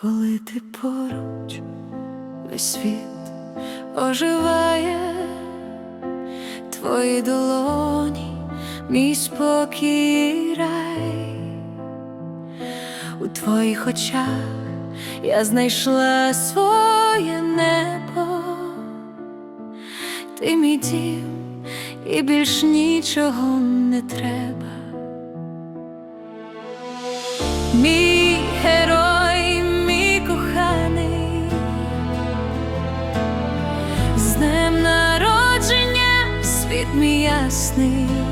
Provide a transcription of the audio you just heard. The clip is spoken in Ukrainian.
Коли ти поруч, весь світ оживає, твої долоні, мій спокій рай, у твоїх очах я знайшла своє небо, ти мій дім, і більш нічого не треба. Мій mi jasnych.